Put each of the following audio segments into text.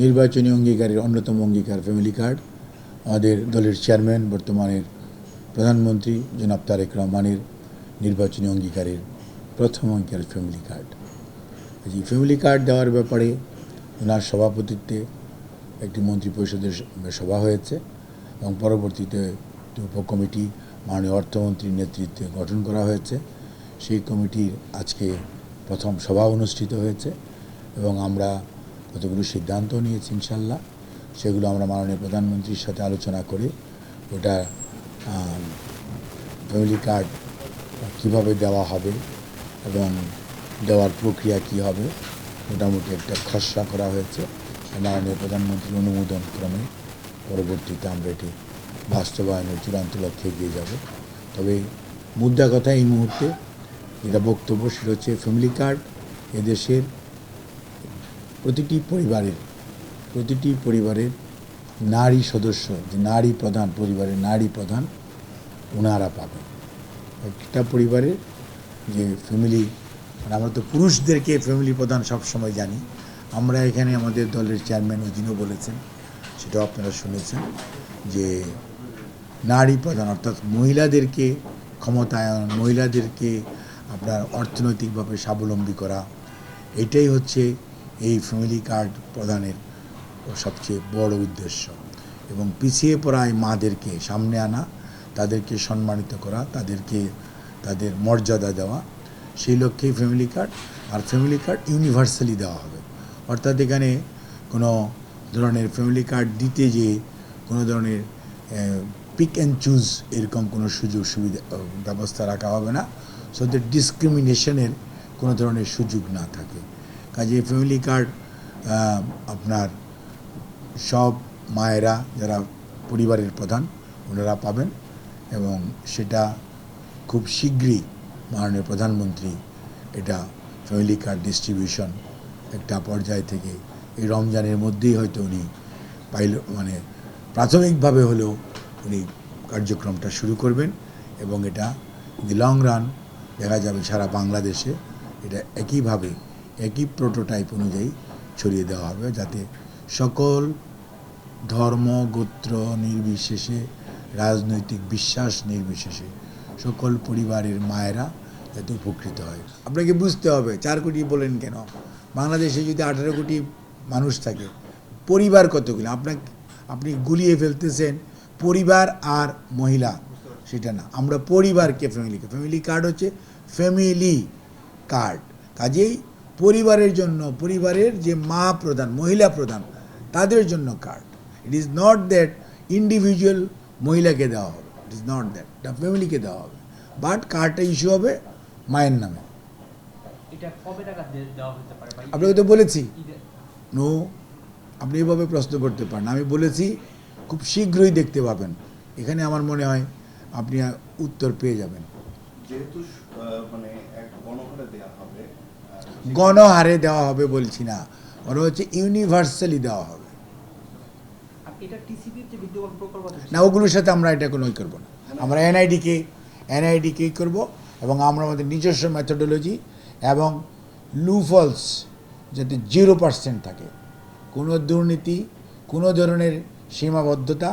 নির্বাচনী অঙ্গীকারের অন্যতম অঙ্গীকার ফ্যামিলি কার্ড। আমাদের দলের চেয়ারম্যান বর্তমানের প্রধানমন্ত্রী জনাব তারেক রহমানের নির্বাচনী অঙ্গীকারের প্রথম অঙ্গীকার ফ্যামিলি কার্ড। এই ফ্যামিলি কার্ড দেওয়ার ব্যাপারে ওনার সভাপতিত্বে একটি মন্ত্রী পরিষদের সভা হয়েছে এবং পরবর্তীতে একটি উপকমিটি মাননীয় অর্থমন্ত্রীর নেতৃত্বে গঠন করা হয়েছে। সেই কমিটির আজকে প্রথম সভা অনুষ্ঠিত হয়েছে এবং আমরা কতগুলো সিদ্ধান্ত নিয়েছি ইনশাল্লাহ, সেগুলো আমরা মাননীয় প্রধানমন্ত্রীর সাথে আলোচনা করে ওটা ফ্যামিলি কার্ড কীভাবে দেওয়া হবে এবং দেওয়ার প্রক্রিয়া কী হবে, মোটামুটি একটা খসড়া করা হয়েছে। মাননীয় প্রধানমন্ত্রীর অনুমোদন ক্রমে পরবর্তীতে আমরা এটি বাস্তবায়নের চূড়ান্ত লক্ষ্যে এগিয়ে যাব। তবে মুদ্রা কথা এই মুহূর্তে, যেটা বক্তব্য সেটা হচ্ছে ফ্যামিলি কার্ড এদেশের প্রতিটি পরিবারের প্রতিটি পরিবারের নারী সদস্য, যে নারী প্রধান পরিবারের নারী প্রধান ওনারা পাবেন। একটা পরিবারের যে ফ্যামিলি মানে আমরা তো পুরুষদেরকে ফ্যামিলি প্রধান সবসময় জানি। আমরা এখানে আমাদের দলের চেয়ারম্যান ওই দিনও বলেছেন, সেটাও আপনারা শুনেছেন, যে নারী প্রধান অর্থাৎ মহিলাদেরকে ক্ষমতায়ন, মহিলাদেরকে আপনার অর্থনৈতিকভাবে স্বাবলম্বী করা, এটাই হচ্ছে এই ফ্যামিলি কার্ড প্রদানের সবচেয়ে বড় উদ্দেশ্য। এবং পিছিয়ে পড়া এই মাদেরকে সামনে আনা, তাদেরকে সম্মানিত করা, তাদেরকে, তাদের মর্যাদা দেওয়া, সেই লক্ষ্যেই ফ্যামিলি কার্ড আর ফ্যামিলি কার্ড ইউনিভার্সালি দেওয়া হবে। অর্থাৎ এখানে কোনো ধরনের ফ্যামিলি কার্ড দিতে যে কোনো ধরনের পিক অ্যান্ড চুজ এরকম কোনো সুযোগ সুবিধা ব্যবস্থা রাখা হবে না। সো দ্যাট ডিসক্রিমিনেশনের কোনো ধরনের সুযোগ না থাকে। কাজে ফ্যামিলি কার্ড আপনার সব মায়েরা যারা পরিবারের প্রধান, ওনারা পাবেন এবং সেটা খুব শীঘ্রই মাননীয় প্রধানমন্ত্রী এটা ফ্যামিলি কার্ড ডিস্ট্রিবিউশন একটা পর্যায় থেকে এই রমজানের মধ্যেই হয়তো উনি পাইল মানে প্রাথমিকভাবে হলেও উনি কার্যক্রমটা শুরু করবেন এবং এটা দি লং রান দেখা যাবে সারা বাংলাদেশে। এটা একইভাবে একই প্রোটোটাইপ অনুযায়ী ছড়িয়ে দেওয়া হবে যাতে সকল ধর্ম, গোত্র, নির্বিশেষে, রাজনৈতিক বিশ্বাস নির্বিশেষে সকল পরিবারের মায়েরা যাতে উপকৃত হয়। আপনাকে বুঝতে হবে, চার কোটি বলেন কেন? বাংলাদেশে যদি আঠারো কোটি মানুষ থাকে, পরিবার কতগুলো? আপনাকে, আপনি গুলিয়ে ফেলতেছেন পরিবার আর মহিলা, সেটা না। আমরা পরিবারকে ফ্যামিলিকে ফ্যামিলি কার্ড হচ্ছে ফ্যামিলি কার্ড কাজেই পরিবারের জন্য পরিবারের যে মা প্রধান মহিলা প্রধান তাদের জন্য card it is not that individual মহিলাকে দেওয়া হবে। It is not that the ফ্যামিলিকে দেওয়া হবে। বাট কার্ডটা ইস্যু হবে মায়ের নামে। এটা কবে টাকা দেওয়া হতে পারে? বা আপনাকে তো বলেছি। নো আপনি এভাবে প্রশ্ন করতে পারেন আমি বলেছি খুব শীঘ্রই দেখতে পাবেন। এখানে আমার মনে হয় আপনি উত্তর পেয়ে যাবেন। যেহেতু মানে এক গণহারে দেওয়া হবে গণহারে দেওয়া হবে বলছি না। ওরা হচ্ছে ইউনিভার্সালি দেওয়া হবে। না ওগুলোর সাথে আমরা এটা কোনো করব না। আমরা এনআইডিকে এনআইডিকেই করব এবং আমরা আমাদের নিজস্ব মেথোডোলজি এবং লুফলস যাতে জিরো পার্সেন্ট থাকে। কোনো দুর্নীতি কোনো ধরনের সীমাবদ্ধতা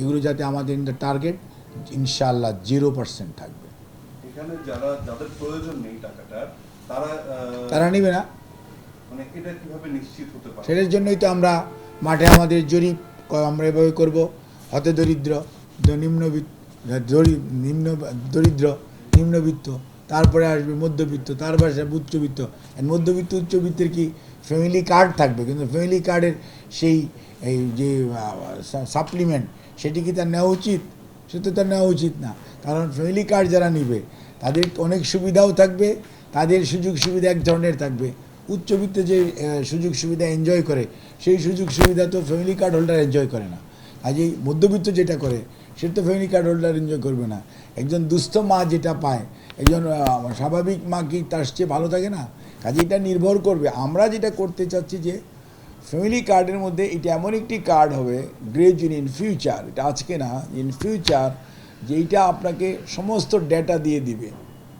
এগুলো যাতে আমাদের ইন দ্য টার্গেট ইনশাআল্লাহ জিরো পার্সেন্ট থাকবে। এখানে যারা যাদের প্রয়োজন নেই টাকাটার তারা তারা নেবে না। মানে এটা কীভাবে নিশ্চিত হতে পারে? সেটার জন্যই তো আমরা মাঠে আমাদের জরিপ আমরা এভাবে করব। হতে দরিদ্র নিম্নবিত্ত নিম্ন দরিদ্র নিম্নবিত্ত তারপরে আসবে মধ্যবিত্ত তারপরে আসবে উচ্চবিত্ত। মধ্যবিত্ত উচ্চবিত্তের কি ফ্যামিলি কার্ড থাকবে? কিন্তু ফ্যামিলি কার্ডের সেই এই যে সাপ্লিমেন্ট সেটি কি তার নেওয়া উচিত? সে তো তার নেওয়া উচিত না। কারণ ফ্যামিলি কার্ড যারা নিবে তাদের অনেক সুবিধাও থাকবে তাদের সুযোগ সুবিধা এক ধরনের থাকবে। উচ্চবিত্ত যে সুযোগ সুবিধা এনজয় করে, সেই সুযোগ সুবিধা তো ফ্যামিলি কার্ড হোল্ডার এনজয় করে না। কাজেই মধ্যবিত্ত যেটা করে সেটা তো ফ্যামিলি কার্ড হোল্ডার এনজয় করবে না। একজন দুস্থ মা যেটা পায়, একজন স্বাভাবিক মা কি তার চেয়ে ভালো থাকে না? কাজে এটা নির্ভর করবে। আমরা যেটা করতে চাচ্ছি যে ফ্যামিলি কার্ডের মধ্যে এটা এমন একটি কার্ড হবে গ্রেজুয়ালি ইন ফিউচার এটা আজকে না ইন ফিউচার যেইটা আপনাকে সমস্ত ডেটা দিয়ে দিবে।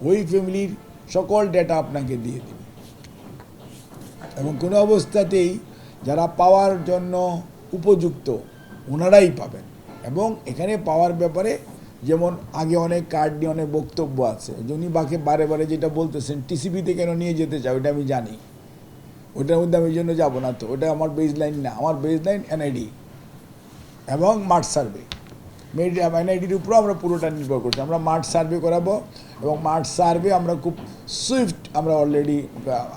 ওই ফ্যামিলির সকল ডেটা আপনাকে দিয়ে দিবে। এবং কোনো অবস্থাতেই যারা পাওয়ার জন্য উপযুক্ত, ওনারাই পাবেন। এবং এখানে পাওয়ার ব্যাপারে যেমন আগে অনেক কার্ড নিয়ে অনেক বক্তব্য আছে উনি বাকি বারে বারে যেটা বলতেছেন টিসিবিতে কেন নিয়ে যেতে চাই ওটা আমি জানি। ওটার মধ্যে আমি জন্য যাব না তো, ওটা আমার বেজ লাইন না, আমার বেজ লাইন এনআইডি এবং মাঠ সার্ভে এনআইডির উপরও আমরা পুরোটা নির্ভর করছি। আমরা মাঠ সার্ভে করাবো এবং মাঠ সার্ভে আমরা খুব সুইফট আমরা অলরেডি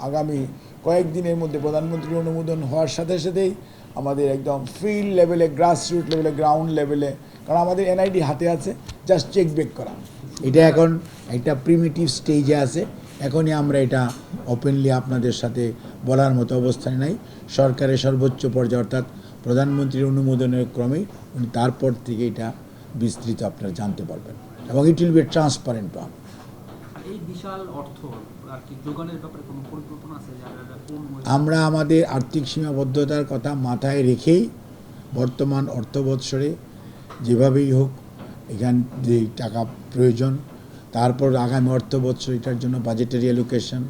আগামী কয়েকদিনের মধ্যে প্রধানমন্ত্রীর অনুমোদন হওয়ার সাথে সাথেই আমাদের একদম ফিল্ড লেভেলে গ্রাসরুট লেভেলে গ্রাউন্ড লেভেলে কারণ আমাদের এনআইডি হাতে আছে জাস্ট চেক বেক করা। এটা এখন একটা প্রিমিটিভ স্টেজে আছে, এখনই আমরা এটা ওপেনলি আপনাদের সাথে বলার মতো অবস্থানে নাই। সরকারের সর্বোচ্চ পর্যায়ে, অর্থাৎ প্রধানমন্ত্রীর অনুমোদনের ক্রমেই উনি তারপর থেকে এটা বিস্তৃত আপনারা জানতে পারবেন। এবং ইট উইল বি ট্রান্সপারেন্ট এই বিশাল অর্থ আর কি যোগানের ব্যাপারে কোনো পরিকল্পনা আছে? যারা কোন ওয়ে- আমরা আমাদের আর্থিক সীমাবদ্ধতার কথা মাথায় রেখেই বর্তমান অর্থ বৎসরে যেভাবেই হোক এখান যে টাকা প্রয়োজন তারপর আগামী অর্থ বৎসর এটার জন্য বাজেটারি অ্যালোকেশন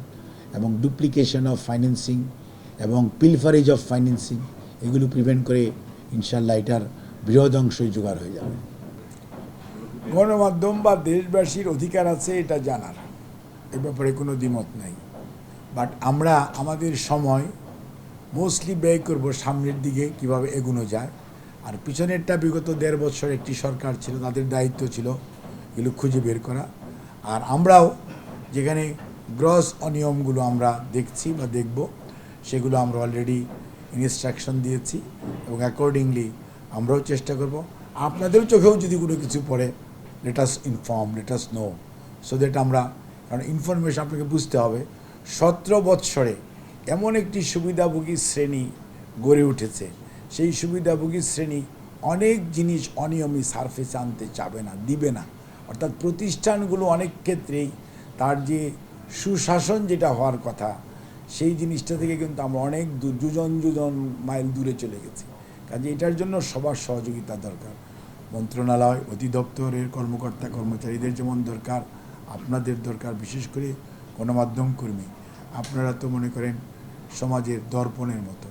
এবং ডুপ্লিকেশন অফ ফাইন্যান্সিং এবং পিলফারেজ অফ ফাইন্যান্সিং এগুলো প্রিভেন্ট করে ইনশাল্লাহ এটার বৃহৎ অংশই জোগাড় হয়ে যাবে। গণমাধ্যম বা দেশবাসীর অধিকার আছে এটা জানার। এ ব্যাপারে কোনো দ্বিমত নাই। বাট আমরা আমাদের সময় মোস্টলি ব্যয় করব সামনের দিকে কীভাবে এগুনো যায়। আর পিছনেরটা বিগত দেড় বছর একটি সরকার ছিল, তাদের দায়িত্ব ছিল এগুলো খুঁজে বের করা। আর আমরাও যেখানে গ্রস অনিয়মগুলো আমরা দেখছি বা দেখব, সেগুলো আমরা অলরেডি ইনস্ট্রাকশন দিয়েছি এবং অ্যাকর্ডিংলি আমরাও চেষ্টা করব। আপনাদের চোখেও যদি কোনো কিছু পড়ে let's inform let's know so that আমরা, কারণ ইনফরমেশন আপনাকে বুঝতে হবে, সতেরো বৎসরে এমন একটি সুবিধাভোগী শ্রেণি গড়ে উঠেছে। সেই সুবিধাভোগী শ্রেণি অনেক জিনিস অনিয়মী সারফেসে আনতে চাবে না, দিবে না। অর্থাৎ প্রতিষ্ঠানগুলো অনেক ক্ষেত্রেই তার যে সুশাসন যেটা হওয়ার কথা সেই জিনিসটা থেকে কিন্তু আমরা অনেক দুজন দুজন মাইল দূরে চলে গেছি। কাজে এটার জন্য সবার সহযোগিতা দরকার। মন্ত্রণালয় অধিদপ্তরের কর্মকর্তা, কর্মচারীদের যেমন দরকার, আপনাদের দরকার, বিশেষ করে গণমাধ্যম কর্মী। আপনারা তো মনে করেন সমাজের দর্পণের মতো।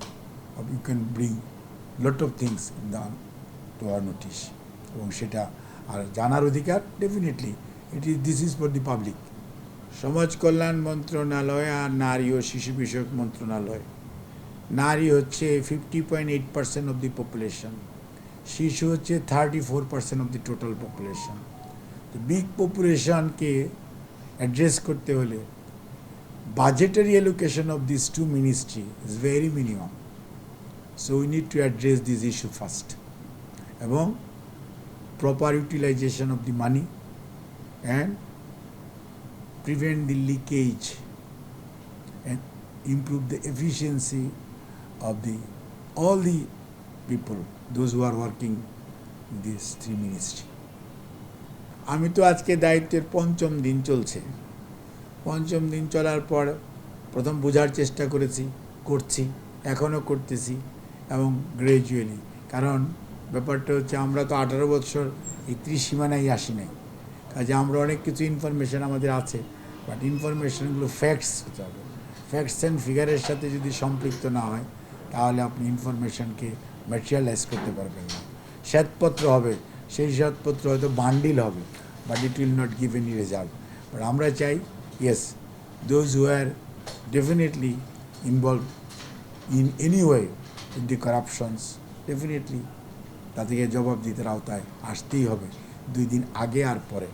You can bring lot of things in the to our notice এবং সেটা আর জানার অধিকার definitely it is this is for the public সমাজ কল্যাণ মন্ত্রণালয় আর নারী ও শিশু বিষয়ক মন্ত্রণালয়। নারী হচ্ছে fifty point eight percent of the population শিশু হচ্ছে thirty four percent of the total population তো বিগ পপুলেশনকে অ্যাড্রেস করতে হলে budgetary allocation of this to ministry is very minimum so we need to address this issue first এবং proper utilisation of the money and prevent the leakage and improve the efficiency of the, all the people, those who are working in these three ministry. আমি তো আজকে দায়িত্বের পঞ্চম দিন চলছে। পঞ্চম দিন চলার পর প্রথম বোঝার চেষ্টা করেছি, করছি, এখনও করতেছি এবং গ্রাজুয়ালি কারণ ব্যাপারটা হচ্ছে আমরা তো আঠারো বছর এই ত্রিসীমানায় আসি নাই। কাজে আমরা অনেক কিছু ইনফরমেশন আমাদের আছে বাট ইনফরমেশনগুলো ফ্যাক্টস হতে হবে। ফ্যাক্টস অ্যান্ড ফিগারের সাথে যদি সম্পৃক্ত না হয় তাহলে আপনি ইনফরমেশনকে ম্যাটেরিয়ালাইজ করতে পারবেন না। শ্বেতপত্র হবে সেই শ্বেতপত্র হয়তো বান্ডিল হবে but it will not give any result but আমরা চাই yes those who are definitely involved in any way in the corruptions, definitely তাদেরকে জবাবদিহিতার আওতায় আসতেই হবে। দুই দিন আগে আর পরে।